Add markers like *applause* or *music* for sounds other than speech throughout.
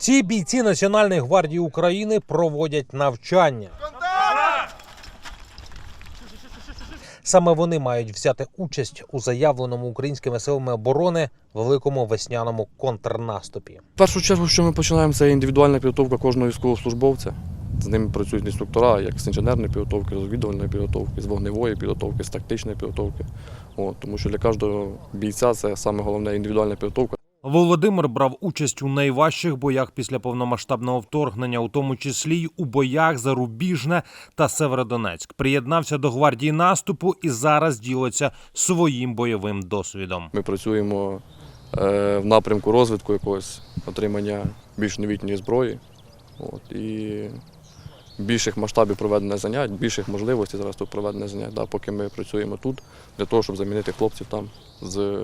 Ці бійці Національної гвардії України проводять навчання. Саме вони мають взяти участь у заявленому українськими силами оборони великому весняному контрнаступі. В першу чергу, що ми починаємо, це індивідуальна підготовка кожного військовослужбовця. З ними працюють інструктора, як з інженерної підготовки, з розвідувальної підготовки, з вогневої підготовки, з тактичної підготовки. От, тому що для кожного бійця це саме головне індивідуальна підготовка. Володимир брав участь у найважчих боях після повномасштабного вторгнення, у тому числі й у боях за Рубіжне та Северодонецьк. Приєднався до гвардії наступу і зараз ділиться своїм бойовим досвідом. Ми працюємо е, в напрямку розвитку якогось отримання більш новітньої зброї. От, і більших масштабів проведення занять, більших можливостей зараз тут проведення занять, да, поки ми працюємо тут, для того, щоб замінити хлопців там з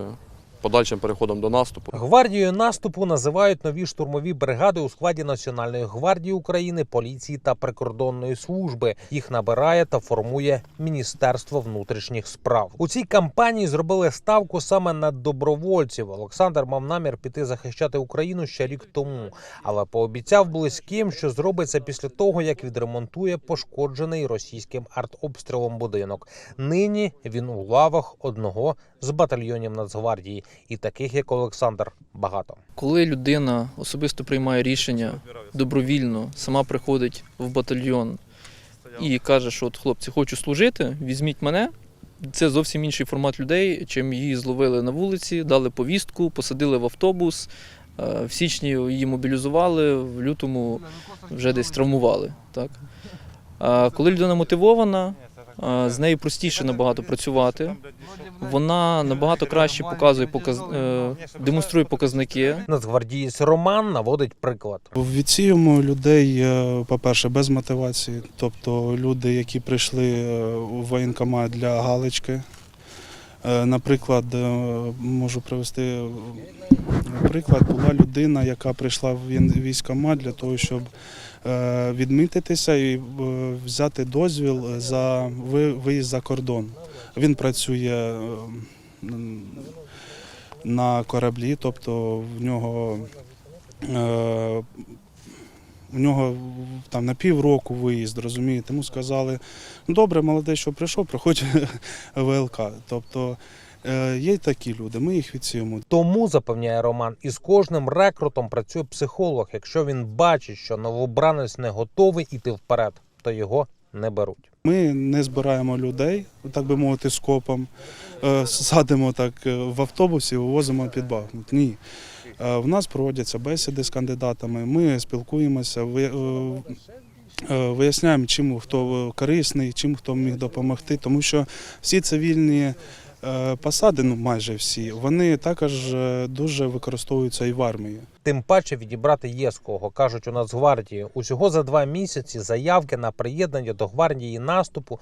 подальшим переходом до наступу. Гвардією наступу називають нові штурмові бригади у складі Національної гвардії України, поліції та прикордонної служби. Їх набирає та формує Міністерство внутрішніх справ. У цій кампанії зробили ставку саме на добровольців. Олександр мав намір піти захищати Україну ще рік тому, але пообіцяв близьким, що зробить це після того, як відремонтує пошкоджений російським артобстрілом будинок. Нині він у лавах одного з батальйонів Нацгвардії, і таких як Олександр багато. Коли людина особисто приймає рішення добровільно, сама приходить в батальйон і каже, що от хлопці, хочу служити, візьміть мене. Це зовсім інший формат людей, чим її зловили на вулиці, дали повістку, посадили в автобус. е, В січні її мобілізували, в лютому вже десь травмували. Так? А коли людина мотивована, з нею простіше набагато працювати. Вона набагато краще показує показ... е, демонструє показники, Нацгвардієць Роман наводить приклад. Відсіємо людей, е, по-перше, без мотивації, тобто люди, які прийшли в воєнкомат для галочки. Е, Наприклад, е, можу привести е, приклад, була людина, яка прийшла в військкомат для того, щоб відмітитися і взяти дозвіл за виїзд за кордон. Він працює на кораблі, тобто в нього у нього там на півроку виїзд, розумієте. Йому сказали, ну добре, молодець, що прийшов, приходь *laughs* ВЛК. Тобто е, є й такі люди, ми їх відсіємо. Тому запевняє Роман, із кожним рекрутом працює психолог. Якщо він бачить, що новобранець не готовий іти вперед, то його не беруть. Ми не збираємо людей, так би мовити, скопом, е, садимо так е, в автобусі, вивозимо під Бахмут. Ні. Е, В нас проводяться бесіди з кандидатами, ми спілкуємося, е, е, виясняємо, чим хто корисний, чим хто міг допомогти, тому що всі цивільні посади, ну майже всі, вони також е, дуже використовуються і в армії. Тим паче відібрати є з кого, кажуть у Нацгвардії. Усього за два місяці заявки на приєднання до гвардії наступу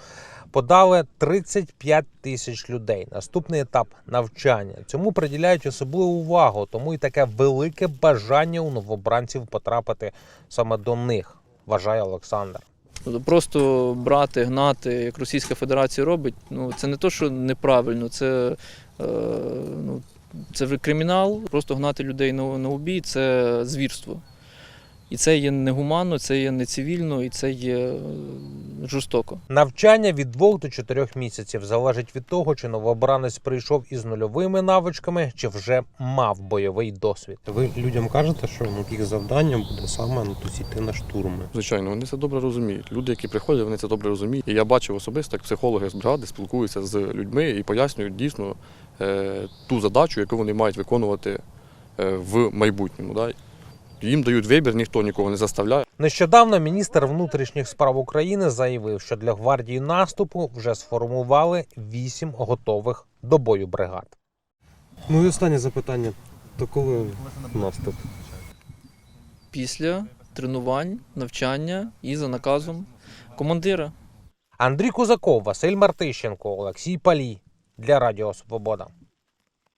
подали 35 тисяч людей. Наступний етап навчання. Цьому приділяють особливу увагу, тому і таке велике бажання у новобранців потрапити саме до них, вважає Олександр. Тобто просто брати, гнати, як Російська Федерація робить, ну це не то, що неправильно, це, е, ну, це кримінал. Просто гнати людей на, на убій це звірство. І це є негуманно, це є нецивільно, і це є жорстоко. Навчання від 2 до 4 місяців залежить від того, чи новобранець прийшов із нульовими навичками, чи вже мав бойовий досвід. Ви людям кажете, що ну, їх завданням буде саме ну, йти на штурми. Звичайно, вони це добре розуміють. Люди, які приходять, вони це добре розуміють. І я бачив особисто, як психологи з бригади спілкуються з людьми і пояснюють дійсно е, ту задачу, яку вони мають виконувати е, в майбутньому. Да? Їм дають вибір, ніхто нікого не заставляє. Нещодавно міністр внутрішніх справ України заявив, що для гвардії наступу вже сформували вісім готових до бою бригад. Ну і останнє запитання. То коли наступ? Після тренувань, навчання і за наказом командира. Андрій Кузаков, Василь Мартищенко, Олексій Палій для Радіо Свобода.